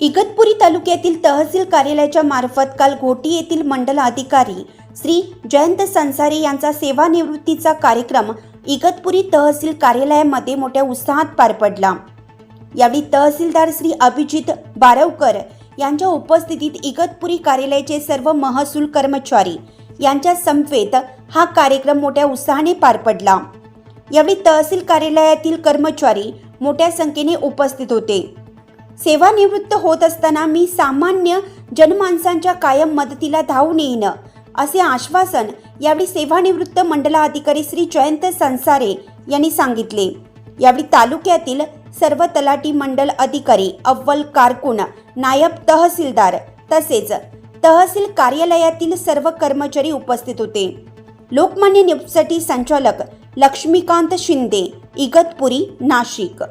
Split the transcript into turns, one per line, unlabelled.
इगतपुरी तालुक्यातील तहसील कार्यालयाच्या मार्फत काल घोटी येथील मंडल अधिकारी श्री जयंत संसारे यांचा सेवानिवृत्तीचा कार्यक्रम इगतपुरी तहसील कार्यालयामध्ये मोठ्या उत्साहात पार पडला. यावेळी तहसीलदार श्री अभिजित बारवकर यांच्या उपस्थितीत इगतपुरी कार्यालयाचे सर्व महसूल कर्मचारी यांच्या समवेत हा कार्यक्रम मोठ्या उत्साहाने पार पडला. यावेळी तहसील कार्यालयातील कर्मचारी मोठ्या संख्येने उपस्थित होते. सेवानिवृत्त होत असताना मी सामान्य जनमानसांच्या कायम मदतीला धावून येईन असे आश्वासन यावेळी सेवानिवृत्त मंडलाधिकारी श्री जयंत संसारे यांनी सांगितले. यावेळी तालुक्यातील सर्व तलाठी मंडल अधिकारी अव्वल कारकुन नायब तहसीलदार तसेच तहसील कार्यालयातील सर्व कर्मचारी उपस्थित होते. लोकमान्य न्यूजसाठी संचालक लक्ष्मीकांत शिंदे इगतपुरी नाशिक.